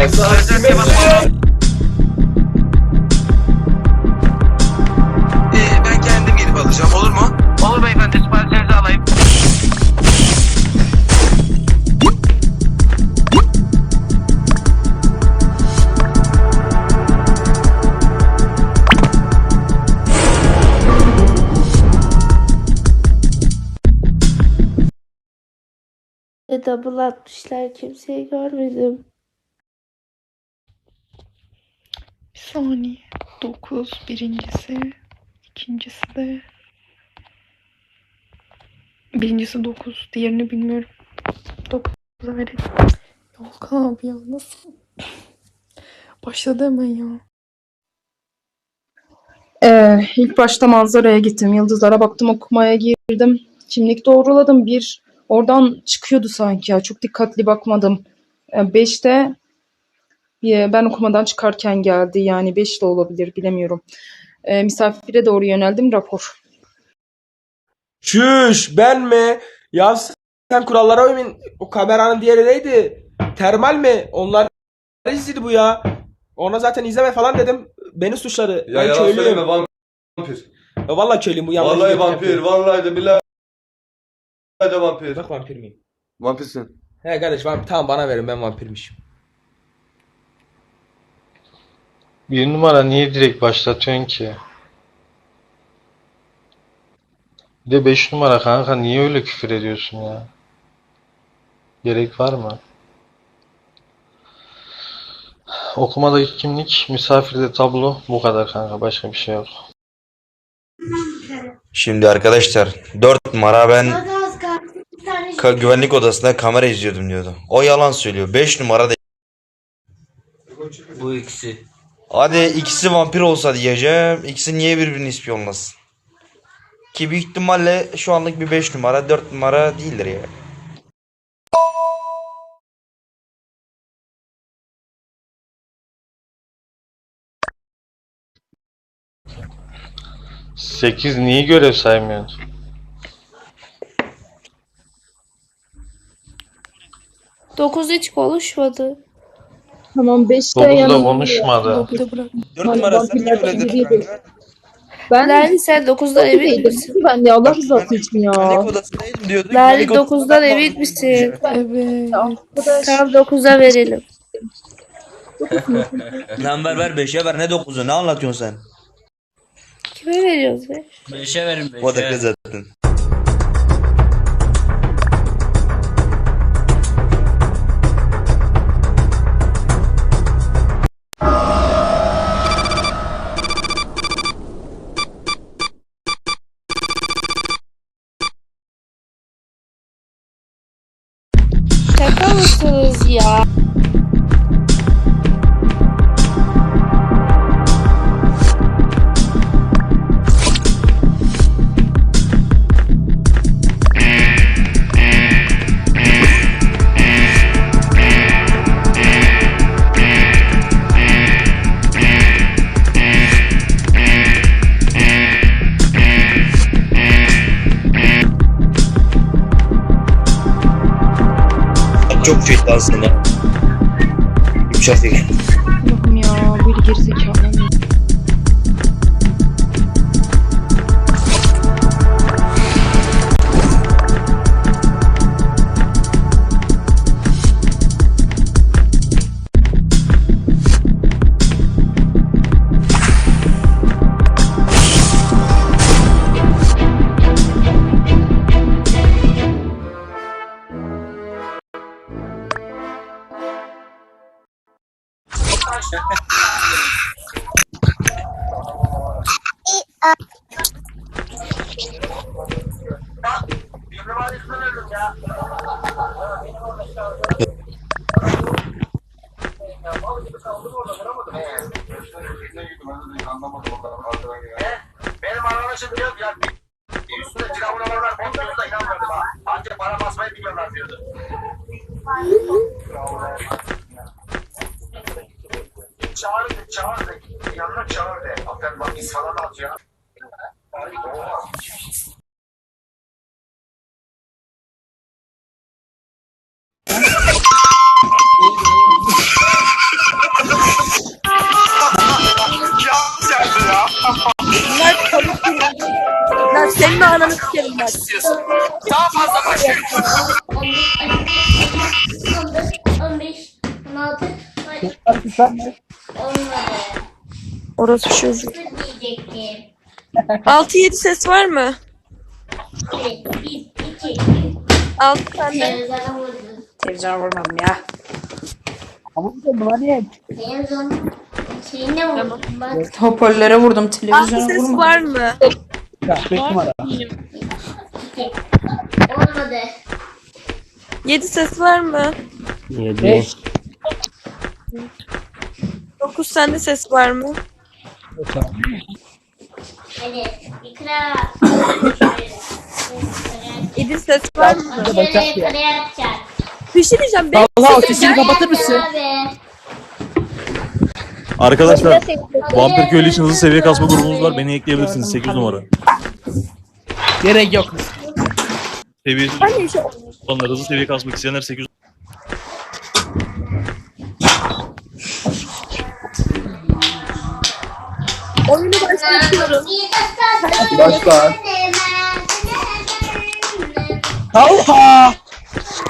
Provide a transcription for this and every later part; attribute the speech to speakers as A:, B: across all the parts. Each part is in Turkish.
A: Ee, ben kendim gelip alacağım olur mu?
B: Olur beyefendi siparişlerinizi alayım.
C: Double atmışlar kimseyi görmedim.
D: Bir saniye. 9 birincisi. ikincisi de birincisi 9. Diğerini bilmiyorum. 9'a verelim. Yok abi ya nasıl? Başladı hemen ya.
E: Ee, ilk başta manzaraya gittim. Yıldızlara baktım, okumaya girdim. Kimlik doğruladım. Bir oradan çıkıyordu sanki ya. Çok dikkatli bakmadım. Ee, beşte ben okumadan çıkarken geldi. Yani beş de olabilir bilemiyorum. Ee, misafire doğru yöneldim. Rapor.
F: Çüş ben mi? Ya sen kurallara uymayın. O kameranın diğeri neydi? Termal mi? Onlar izledi bu ya. Ona zaten izleme falan dedim. Beni suçladı.
G: Ya
F: ben
G: yalan
F: köylüyüm.
G: söyleme vampir.
F: Ya vallahi köylüyüm bu yanlış
G: Vallahi vampir,
F: yapıyor.
G: vallahi de billahi de vampir.
F: Bak vampir miyim?
G: Vampirsin.
F: He kardeş vampir, tamam bana verin ben vampirmişim.
H: Bir numara niye direkt başlatıyorsun ki? Bir de 5 numara kanka niye öyle küfür ediyorsun ya? Gerek var mı? Okumadaki kimlik, misafirde tablo bu kadar kanka başka bir şey yok.
I: Şimdi arkadaşlar 4 numara ben ka- güvenlik odasında kamera izliyordum diyordu. O yalan söylüyor. 5 numara da
B: Bu ikisi.
I: Hadi ikisi vampir olsa diyeceğim. İkisi niye birbirini ispiyonlasın? Ki büyük ihtimalle şu anlık bir 5 numara 4 numara değildir ya.
H: Sekiz niye görev saymıyorsun?
C: Dokuz hiç konuşmadı.
E: Tamam beşte
H: 9'da
E: yanımda.
H: konuşmadı.
D: De bırak.
I: 4
E: Hani
I: numara sen
E: vampirler
I: niye öyle
E: gibi
I: dedin kanka?
E: Ben
C: Lali sen dokuzdan emin
E: Dokuz'daydım.
C: misin?
E: Ben de Allah rızası için ya.
I: Güvenlik odasındaydım diyordu.
C: Lali
I: Güvenlik odasında
C: dokuzdan
I: ben
C: emin
I: vardım
C: misin?
I: önce.
D: Evet.
E: Arkadaş.
C: Tamam dokuza verelim.
I: Lan ver ver 5'e ver ne 9'u ne anlatıyorsun sen?
C: Kime veriyoruz be?
B: Beşe verin beşe.
I: O da kız zaten.
C: Mısınız ya?
B: así. çağır de. Yanına çağır de. Bak ben bak biz falan at ya. Ay oha.
C: Bunlar kabuk değil. Lan senin ananı sikerim ben. istiyorsun.
A: Daha fazla başka.
J: 15, 16, 15, 16, Olmadı.
C: Orası çocuğu.
J: Sıfır diyecektim.
C: 6-7 ses var mı?
J: Evet, 1, 2,
C: 6 tane.
E: Televizyon vurmadım ya.
J: Televizyon şeyine vurdum. Bak,
E: Hoparlöre vurdum
C: 6
E: televizyona
C: ses
E: vurmadım.
C: var mı?
J: 2. Olmadı.
C: 7 ses var mı?
K: 7.
C: 9 sende ses var mı?
J: Hadi, ikra.
C: 7 ses var mı?
J: Şöyle yukarıya yapacak.
C: Bir şey diyeceğim. Benim
K: Allah sesini kapatır mısın?
J: Abi.
K: Arkadaşlar Vampir Köylü için hızlı seviye kasma grubumuz var. Beni ekleyebilirsiniz 8 numara.
A: Gerek yok.
K: Seviyesi olanlar hızlı seviye kasmak isteyenler 8
C: başlatıyorum.
G: Başla.
E: Talha!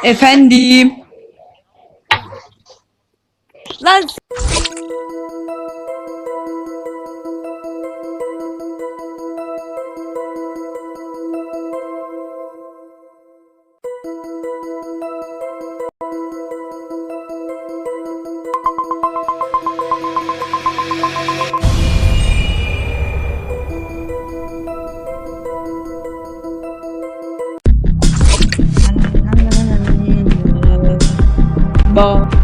E: Efendim.
C: Lan Bye.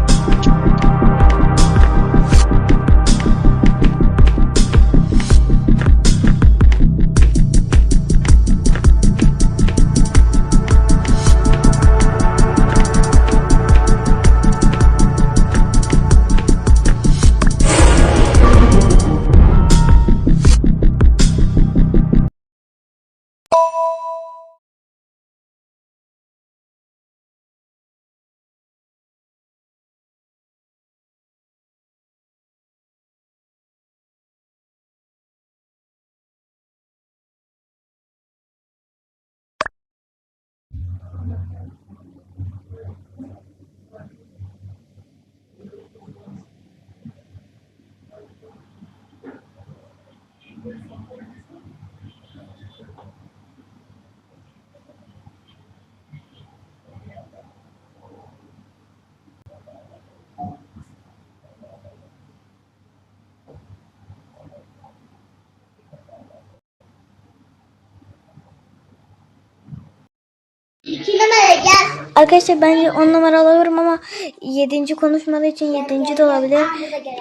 E: Ba.
J: Arkadaşlar bence 10 numara alıyorum ama 7. konuşmadığı için 7. de olabilir.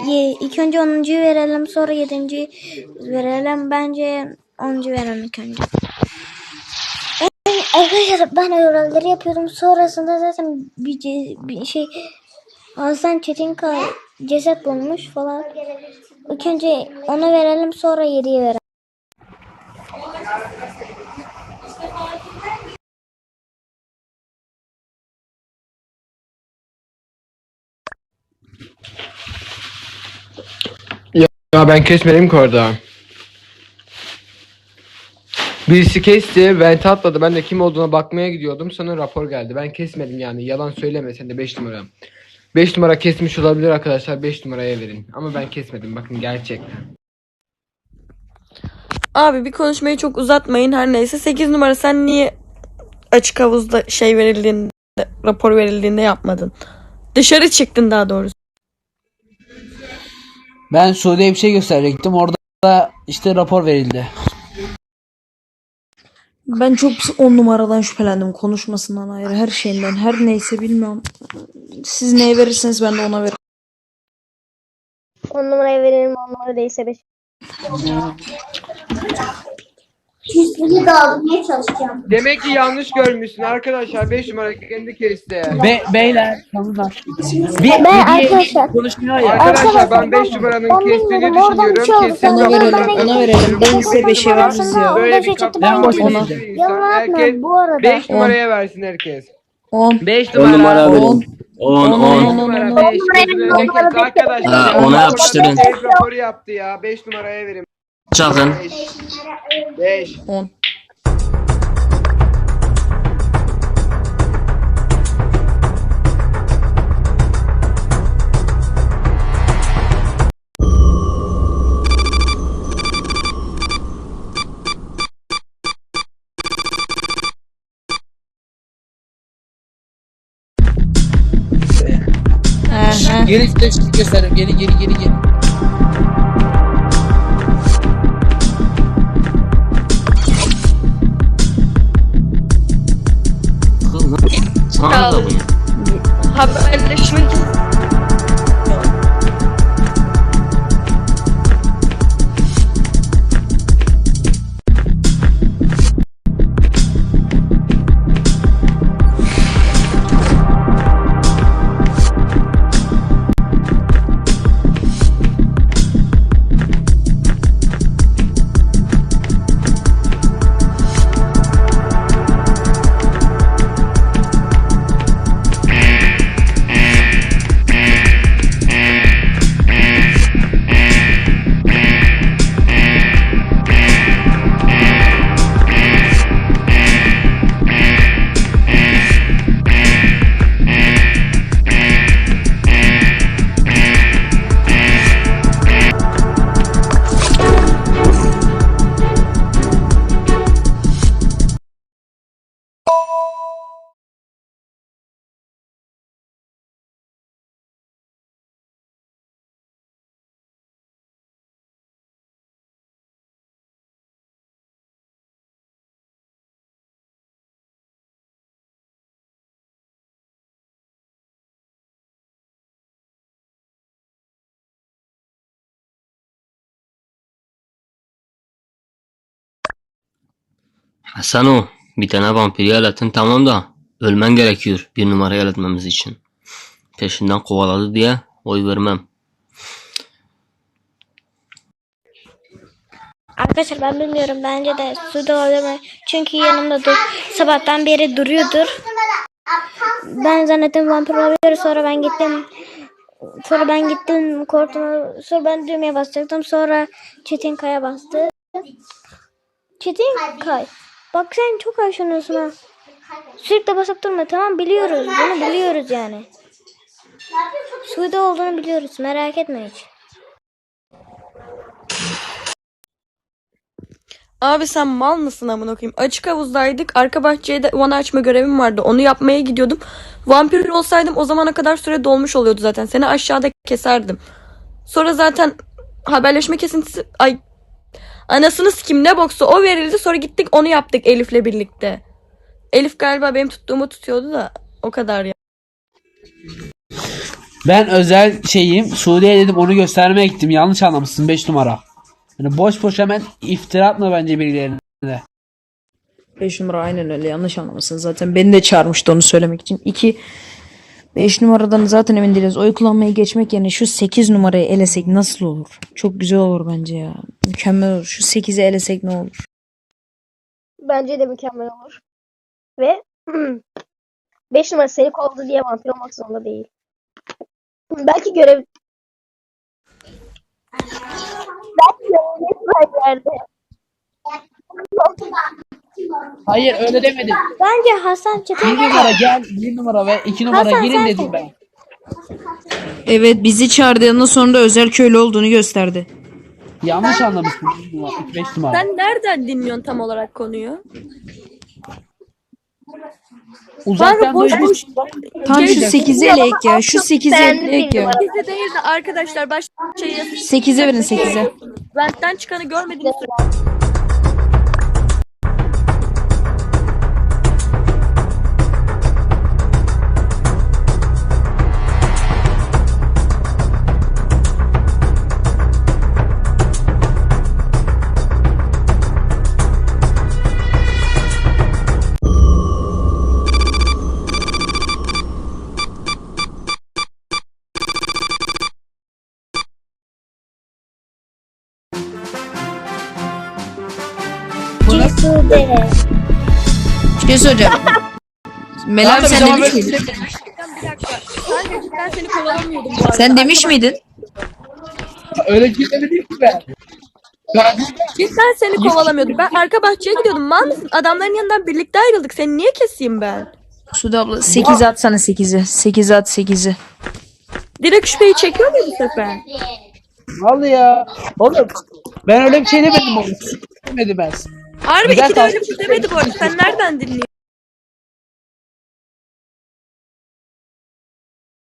J: Ye, ilk önce 10.yu verelim sonra 7. verelim. Bence 10. verelim ilk önce. Ben, arkadaşlar ben görevleri yapıyordum. Sonrasında zaten bir, ce- bir şey Hasan Çetinkaya ceset bulmuş falan. İlk önce ona verelim sonra 7'ye verelim.
L: Ya ben kesmedim ki orada. Birisi kesti, vent atladı. Ben de kim olduğuna bakmaya gidiyordum. Sonra rapor geldi. Ben kesmedim yani. Yalan söyleme sen de 5 numara. 5 numara kesmiş olabilir arkadaşlar. 5 numaraya verin. Ama ben kesmedim. Bakın gerçekten.
C: abi bir konuşmayı çok uzatmayın her neyse. 8 numara sen niye açık havuzda şey verildiğinde rapor verildiğinde yapmadın? Dışarı çıktın daha doğrusu.
A: Ben Suudi'ye bir şey gösterecektim. Orada işte rapor verildi.
D: Ben çok 10 numaradan şüphelendim konuşmasından ayrı her şeyinden her neyse bilmiyorum. Siz neye verirseniz ben de ona veririm.
J: 10 numaraya verelim 10 numara değilse 5. Çizgiyi dağıtmaya çalışacağım.
L: Demek ki yanlış görmüşsün arkadaşlar. 5 numara kendi kesti.
A: Be beyler tamam.
J: Ben arkadaşlar
A: Konuşmuyor ya.
L: Arkadaşlar ben 5 numaranın
J: ben
L: kestiğini
J: bilmiyorum, oradan bir şey
L: düşünüyorum.
J: oldu.
L: Kesin
J: ben
D: verelim, ona verelim. Değilse 5'e veririz ya.
L: Böyle bir
J: Ben
L: boş
D: Ona.
J: bu arada.
L: 5 numaraya versin herkes.
D: 10.
L: 5
K: 10 numara
L: numara.
K: verin. 10
D: On,
K: 10.
D: on.
L: numara 5 arkadaşlar.
K: Ha, ona yapıştırın.
L: Raporu yaptı ya. 5 numaraya verin.
K: Çalın.
L: 5.
D: 10.
A: Geri flash gösterim. Geri geri geri geri.
M: Hasano, bir tane vampiri yarattın tamam da ölmen gerekiyor bir numara yaratmamız için. Peşinden kovaladı diye oy vermem.
J: Arkadaşlar ben bilmiyorum. Bence de Sude olabilir mi? Çünkü yanımda dur. Sabahtan beri duruyordur. Ben zannettim vampir olabilir. Sonra ben gittim. Sonra ben gittim korktum. Sonra ben düğmeye basacaktım. Sonra Çetin Kaya bastı. Çetin Kay. Bak sen çok aşınıyorsun ha. Sürekli basıp durma tamam biliyoruz. Bunu biliyoruz yani. Sude olduğunu biliyoruz. Merak etme hiç.
C: Abi sen mal mısın amına koyayım? Açık havuzdaydık. Arka bahçeye de vana açma görevim vardı. Onu yapmaya gidiyordum. Vampir olsaydım o zamana kadar süre dolmuş oluyordu zaten. Seni aşağıda keserdim. Sonra zaten haberleşme kesintisi ay anasını kim ne boksu o verildi. Sonra gittik onu yaptık Elif'le birlikte. Elif galiba benim tuttuğumu tutuyordu da o kadar ya.
A: Ben özel şeyim. Suudiye dedim onu göstermeye gittim. Yanlış anlamışsın 5 numara. Yani boş boş hemen iftira atma bence birilerine.
D: 5 numara aynen öyle yanlış anlamasın. Zaten beni de çağırmıştı onu söylemek için. 2 5 numaradan zaten emin değiliz. Oy kullanmayı geçmek yerine şu 8 numarayı elesek nasıl olur? Çok güzel olur bence ya. Mükemmel olur. Şu 8'i elesek ne olur?
J: Bence de mükemmel olur. Ve 5 numara seni kovdu diye vampir olmak zorunda değil. Belki görev... Belki görev yerde.
A: Hayır öyle demedim.
J: Bence Hasan Çetin
A: 1 numara gel. 1 numara ve 2 numara
J: Hasan,
A: girin
J: sen
A: dedim ben.
D: Evet bizi çağırdığından sonra da özel köylü olduğunu gösterdi.
A: Yanlış anlamışsın 5 numara.
C: Sen nereden dinliyorsun tam olarak konuyu?
A: Uzaktan
C: boş
A: duydum.
C: boş.
D: Tam şu
C: Gel-
D: 8'i eleyek ya. Şu 8'i eleyek ya.
C: Bizi değil de arkadaşlar başka şey
D: 8'e verin 8'e.
C: Benden çıkanı görmediğiniz sürece
D: şey söyleyeceğim. Melek
A: Kanka,
D: sen demiş miydin?
C: bir dakika. Kanka cidden seni kovalamıyordum bu arada.
D: Sen demiş miydin?
A: Öyle şey demedim ki ben. Ben-
C: Cidden seni kovalamıyordum. Ben arka bahçeye gidiyordum. Mal mısın? Adamların yanından birlikte ayrıldık. Seni niye keseyim ben?
D: Sude abla 8'e atsana 8'i. 8'e at 8'i.
C: Direkt şüpheyi çekiyor mu bu sefer?
A: Vallahi ya. Oğlum ben öyle bir şey demedim oğlum. Demedim ben.
C: Harbi
A: Güzel
C: iki de öyle bir şey demedi bu arada. Sen nereden dinliyorsun?